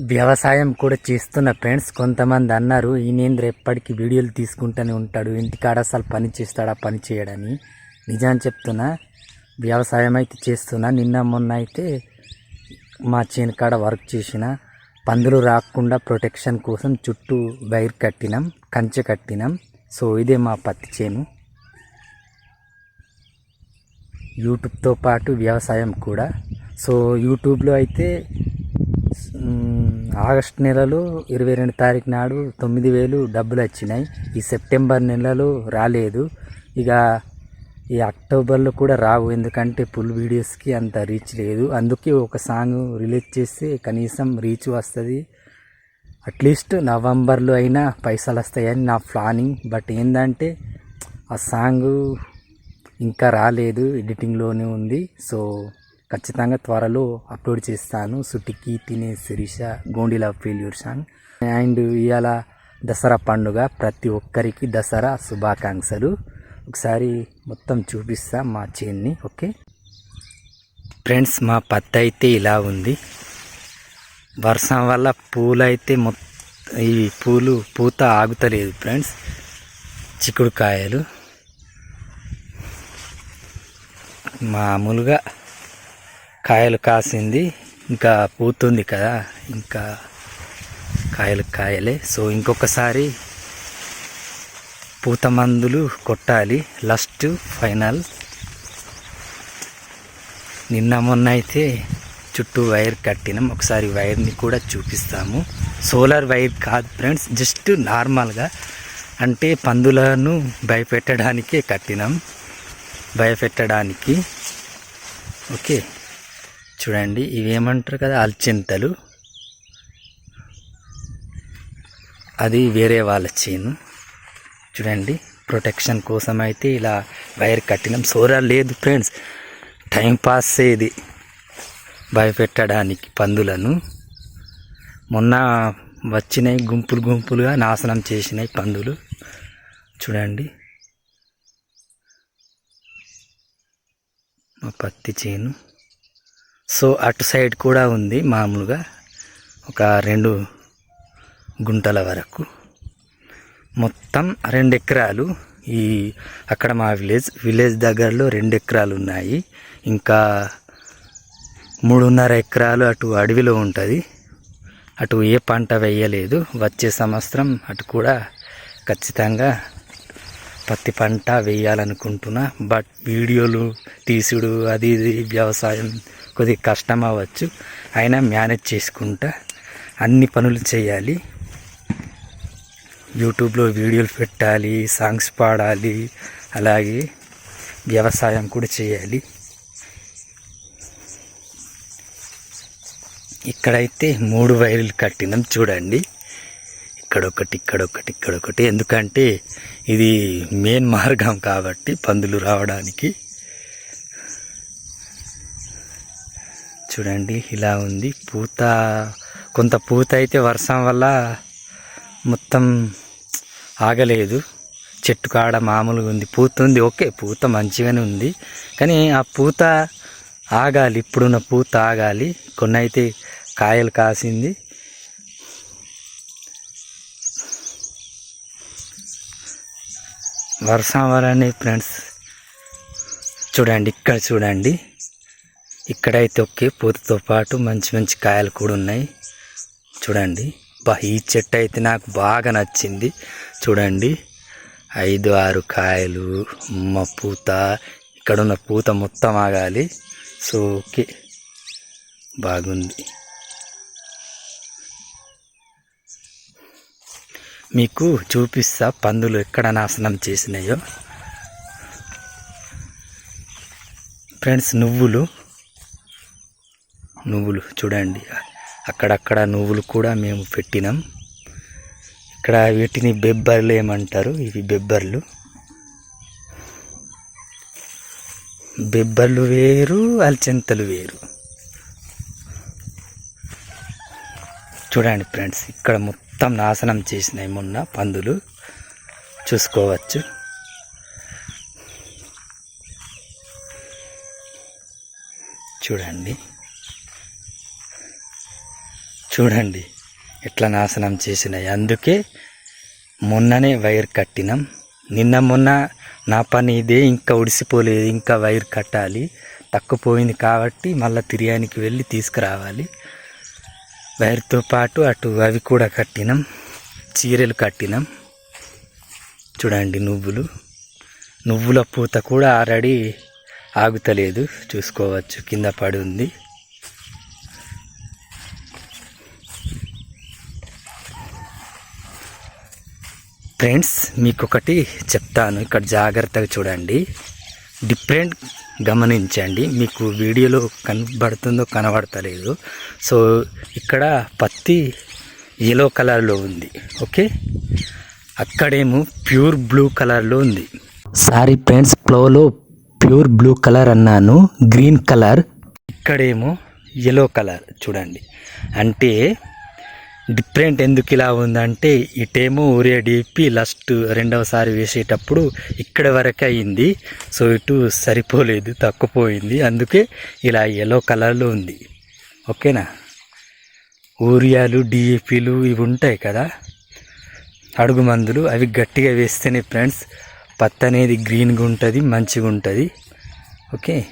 వ్యవసాయం కూడా చేస్తున్న ఫ్రెండ్స్ కొంతమంది అన్నారు ఈయనేంద్ర ఎప్పటికీ వీడియోలు తీసుకుంటూనే ఉంటాడు. ఇంటికాడ అసలు పని చేస్తాడా? పని చేయడని. నిజాన్ని చెప్తున్నా వ్యవసాయం అయితే చేస్తున్నా. నిన్న మొన్న అయితే మా చేను కాడ వర్క్ చేసిన పందులు రాకుండా ప్రొటెక్షన్ కోసం చుట్టూ వైర్ కట్టినాం కంచె కట్టినాం. సో ఇదే మా పత్తి చేను. యూట్యూబ్తో పాటు వ్యవసాయం కూడా. సో యూట్యూబ్లో అయితే ఆగస్ట్ నెలలో ఇరవై రెండు తారీఖు నాడు తొమ్మిది వేలు డబ్బులు వచ్చినాయి. ఈ సెప్టెంబర్ నెలలో రాలేదు. ఇక ఈ అక్టోబర్లో కూడా రావు. ఎందుకంటే ఫుల్ వీడియోస్కి అంత రీచ్ లేదు. అందుకే ఒక సాంగ్ రిలీజ్ చేస్తే కనీసం రీచ్ వస్తుంది. అట్లీస్ట్ నవంబర్లో అయినా పైసలు వస్తాయని నా ప్లానింగ్. బట్ ఏంటంటే ఆ సాంగ్ ఇంకా రాలేదు. ఎడిటింగ్లోనే ఉంది. సో ఖచ్చితంగా త్వరలో అప్లోడ్ చేస్తాను. సుటికి తినే శిరీష గోండిలా ఫెయిల్యూర్ సాంగ్. అండ్ ఇవాళ దసరా పండుగ ప్రతి ఒక్కరికి దసరా శుభాకాంక్షలు. ఒకసారి మొత్తం చూపిస్తా మా చేన్ని ఓకే? ఫ్రెండ్స్ మా పత్తి అయితే ఇలా ఉంది. వర్షం వల్ల పూలు అయితే మొత్తం ఈ పూలు పూత ఆగుతలేదు ఫ్రెండ్స్. చిక్కుడుకాయలు. మామూలుగా కాయలు కాసింది. ఇంకా పూతుంది కదా. ఇంకా కాయలు కాయలే. సో ఇంకొకసారి పూత మందులు కొట్టాలి. లాస్ట్ ఫైనల్ నిన్న మొన్న అయితే చుట్టూ వైర్ కట్టినాం. ఒకసారి వైర్ని కూడా చూపిస్తాము. సోలార్ వైర్ కాదు ఫ్రెండ్స్ జస్ట్ నార్మల్గా అంటే పందులను భయపెట్టడానికే కట్టినాం. భయపెట్టడానికి. ఓకే. చూడండి ఇవేమంటారు కదా అల్చింతలు. అది వేరే వాళ్ళ చేను. చూడండి ప్రొటెక్షన్ కోసం అయితే ఇలా వైర్ కట్టినాం. సోరా లేదు ఫ్రెండ్స్ టైం పాస్ ఇది భయపెట్టడానికి పందులను. మొన్న వచ్చినాయి గుంపులు గుంపులుగా నాశనం చేసినాయి పందులు. చూడండి. మా పత్తి చేను. సో అటు సైడ్ కూడా ఉంది మామూలుగా ఒక రెండు గుంటల వరకు. మొత్తం రెండు ఎకరాలు ఈ అక్కడ మా విలేజ్ విలేజ్ దగ్గరలో రెండు ఎకరాలు ఉన్నాయి. ఇంకా మూడున్నర ఎకరాలు అటు అడవిలో ఉంటుంది. అటు ఏ పంట వేయలేదు. వచ్చే సంవత్సరం అటు కూడా ఖచ్చితంగా పత్తి పంట వేయాలనుకుంటున్నా. బట్ వీడియోలు తీసుడు అది ఇది వ్యవసాయం కొద్దిగా కష్టం అవ్వచ్చు అయినా మేనేజ్ చేసుకుంటా అన్ని పనులు చేయాలి. యూట్యూబ్లో వీడియోలు పెట్టాలి సాంగ్స్ పాడాలి అలాగే వ్యవసాయం కూడా చేయాలి. ఇక్కడైతే మూడు వైర్లు కట్టినాం చూడండి. ఇక్కడొకటి ఇక్కడొకటి ఇక్కడొకటి. ఎందుకంటే ఇది మెయిన్ మార్గం కాబట్టి పందులు రావడానికి చూడండి ఇలా ఉంది. పూత కొంత పూత అయితే వర్షం వల్ల మొత్తం ఆగలేదు. చెట్టు కాడ మామూలుగా ఉంది. పూత ఉంది ఓకే పూత మంచిగానే ఉంది. కానీ ఆ పూత ఆగాలి ఇప్పుడున్న పూత ఆగాలి. కొన్ని అయితే కాయలు కాసింది. వర్షం వలనే ఫ్రెండ్స్ చూడండి ఇక్కడ చూడండి. ఇక్కడైతే ఒకే పూతతో పాటు మంచి మంచి కాయలు కూడా ఉన్నాయి. చూడండి. బా ఈ చెట్టు అయితే నాకు బాగా నచ్చింది. చూడండి. ఐదు ఆరు కాయలు మా పూత. ఇక్కడ ఉన్న పూత మొత్తం ఆగాలి. So okay. బాగుంది. మీకు చూపిస్తా పందులు ఎక్కడ నాశనం చేసినాయో. ఫ్రెండ్స్ నువ్వులు నువ్వులు చూడండి. అక్కడక్కడ నువ్వులు కూడా మేము పెట్టినాం. ఇక్కడ వీటిని బెబ్బర్లు ఏమంటారు? ఇవి బెబ్బర్లు. బెబ్బర్లు వేరు అల్చెంతలు వేరు. చూడండి ఫ్రెండ్స్ ఇక్కడ మొత్తం నాశనం చేసినాయి మొన్న పందులు. చూసుకోవచ్చు. చూడండి. చూడండి. ఎట్లా నాశనం చేసినాయి. అందుకే మొన్ననే వైర్ కట్టినాం. నిన్న మొన్న నా పని ఇదే ఇంకా ఉడిసిపోలేదు ఇంకా వైర్ కట్టాలి. తక్కుపోయింది కాబట్టి మళ్ళీ తిరియానికి వెళ్ళి తీసుకురావాలి. వైర్తో పాటు అటు అవి కూడా కట్టినాం. చీరలు కట్టినాం. చూడండి నువ్వులు. నువ్వుల పూత కూడా ఆల్రెడీ ఆగుతలేదు. చూసుకోవచ్చు. కింద పడి ఉంది. ఫ్రెండ్స్ మీకు ఒకటి చెప్తాను. ఇక్కడ జాగ్రత్తగా చూడండి. డిఫరెంట్ గమనించండి. మీకు వీడియోలో కనబడుతుందో కనబడతలేదు. సో ఇక్కడ పత్తి ఎల్లో కలర్లో ఉంది. ఓకే? అక్కడేమో ప్యూర్ బ్లూ కలర్లో ఉంది. సారీ ఫ్రెండ్స్ ఫ్లోలో ప్యూర్ బ్లూ కలర్ అన్నాను. Green colour. ఇక్కడేమో ఎల్లో కలర్ చూడండి. అంటే డిఫరెంట్ ఎందుకు ఇలా ఉందంటే ఇటేమో ఊరియా డిపి లాస్ట్ రెండవసారి వేసేటప్పుడు ఇక్కడ వరకు అయింది. సో ఇటు సరిపోలేదు తక్కువపోయింది. అందుకే ఇలా ఎల్లో కలర్లో ఉంది. ఓకేనా? ఊరియాలు డిఏపీలు ఇవి ఉంటాయి కదా? అడుగు మందులు అవి గట్టిగా వేస్తేనే ఫ్రెండ్స్ పత్తి అనేది గ్రీన్గా ఉంటుంది మంచిగా ఉంటుంది. ఓకే?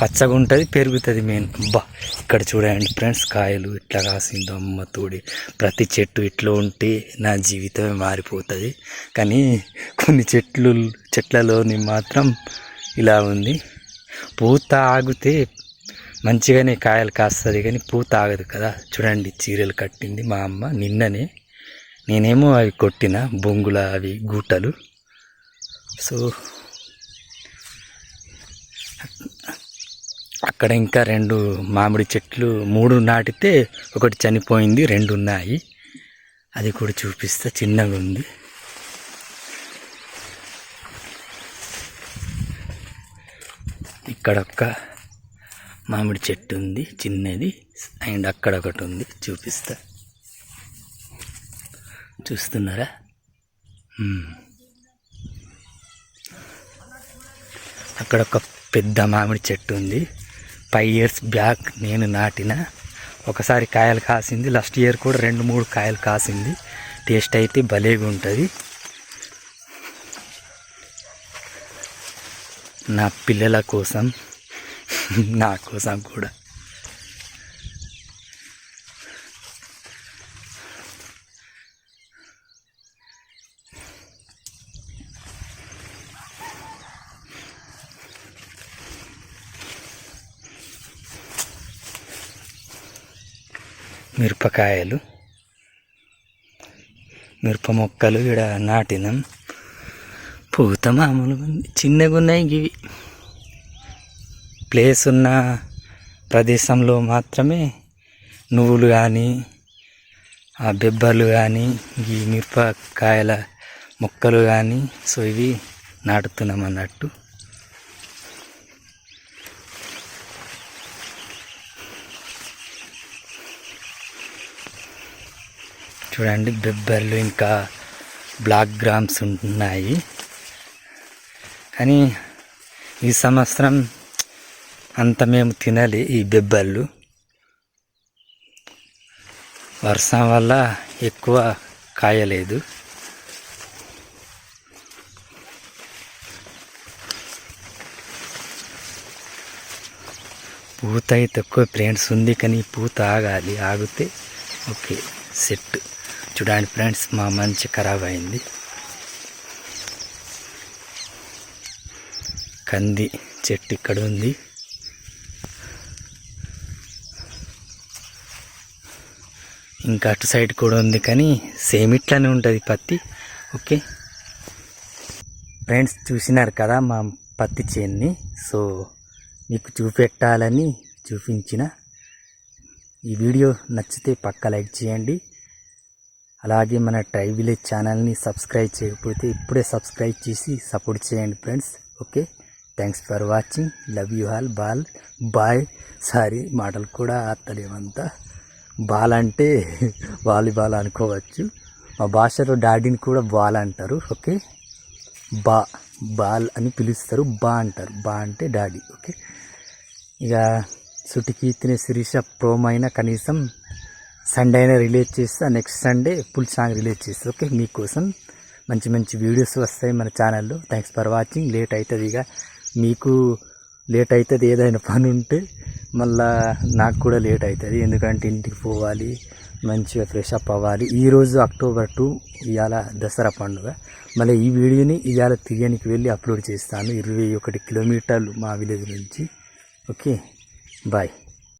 పచ్చగా ఉంటుంది పెరుగుతుంది మెయిన్ అబ్బా ఇక్కడ చూడండి ఫ్రెండ్స్ కాయలు ఇట్లా కాసిందో అమ్మ తోడి. ప్రతి చెట్టు ఇట్లా ఉంటే నా జీవితమే మారిపోతుంది. కానీ కొన్ని చెట్లు చెట్లలోని మాత్రం ఇలా ఉంది. పూత ఆగితే మంచిగానే కాయలు కాస్తుంది కానీ పూత ఆగదు కదా. చూడండి చీరలు కట్టింది మా అమ్మ నిన్ననే. నేనేమో అవి కొట్టిన బొంగుల అవి గూటలు. సో అక్కడ ఇంకా రెండు మామిడి చెట్లు మూడు నాటితే ఒకటి చనిపోయింది రెండు ఉన్నాయి. అది కూడా చూపిస్తా చిన్నగా ఉంది. ఇక్కడ ఒక్క మామిడి చెట్టు ఉంది చిన్నది. అండ్ అక్కడ ఒకటి ఉంది చూపిస్తా. చూస్తున్నారా? అక్కడ ఒక పెద్ద మామిడి చెట్టు ఉంది. ఫైవ్ ఇయర్స్ బ్యాక్ నేను నాటిన ఒకసారి కాయలు కాసింది. లాస్ట్ ఇయర్ కూడా రెండు మూడు కాయలు కాసింది. టేస్ట్ అయితే భలేగా ఉంటుంది. నా పిల్లల కోసం నా కోసం కూడా. మిరపకాయలు మిరప మొక్కలు ఇక్కడ నాటినాం. పూత మామూలుగా ఉంది. చిన్నగా ఉన్నాయి ఇవి. ప్లేస్ ఉన్న ప్రదేశంలో మాత్రమే నువ్వులు కానీ ఆ బెబ్బర్లు కానీ ఈ మిరపకాయల మొక్కలు కానీ సో ఇవి నాటుతున్నాం అన్నట్టు. చూడండి బెబ్బర్లు ఇంకా బ్లాక్ గ్రామ్స్ ఉంటున్నాయి. కానీ ఈ సంవత్సరం అంత మేము తినాలి ఈ బెబ్బర్లు. వర్షం వల్ల ఎక్కువ కాయలేదు. పూత అయితే ఎక్కువ ఫ్రెండ్స్ ఉంది కానీ పూత ఆగాలి ఆగితే ఓకే సెట్. చూడండి ఫ్రెండ్స్ మా మంచి ఖరాబ్ అయింది. కంది చెట్టు ఇక్కడ ఉంది. ఇంకా అటు సైడ్ కూడా ఉంది కానీ సేమ్ ఇట్లానే ఉంటుంది పత్తి ఓకే? ఫ్రెండ్స్ చూసినారు కదా మా పత్తి చేన్ని? సో మీకు చూపెట్టాలని చూపించిన. ఈ వీడియో నచ్చితే పక్క లైక్ చేయండి. అలాగే మన ట్రై విలేజ్ ఛానల్ని సబ్స్క్రైబ్ చేయకపోతే ఇప్పుడే సబ్స్క్రైబ్ చేసి సపోర్ట్ చేయండి friends okay thanks for watching love you all ball boy sorry మాటలు కూడా ఆత్తలేమంతా బాల్ అంటే వాలీబాల్ అనుకోవచ్చు. మా భాషలో డాడీని కూడా బాల్ అంటారు. ఓకే బా. బాల్ అని పిలుస్తారు. బా అంటారు. బా అంటే డాడీ. ఓకే ఇక సుటికీర్తిని శిరీష ప్రోమ్ కనీసం సండే అయినా రిలీజ్ చేస్తా next Sunday full song release చేస్తా. ఓకే మీకోసం మంచి మంచి వీడియోస్ వస్తాయి మన ఛానల్లో థ్యాంక్స్ ఫర్ వాచింగ్ లేట్ అవుతుంది ఇక. మీకు లేట్ అవుతుంది ఏదైనా పని ఉంటే మళ్ళా నాకు కూడా లేట్ అవుతుంది ఎందుకంటే ఇంటికి పోవాలి మంచిగా ఫ్రెష్ అప్ అవ్వాలి. ఈరోజు అక్టోబర్ టూ ఇవాళ దసరా పండుగ. మళ్ళీ ఈ వీడియోని ఇవాళ తీయనికి వెళ్ళి అప్లోడ్ చేస్తాను. ఇరవై ఒకటి కిలోమీటర్లు మా విలేజ్ నుంచి. Okay bye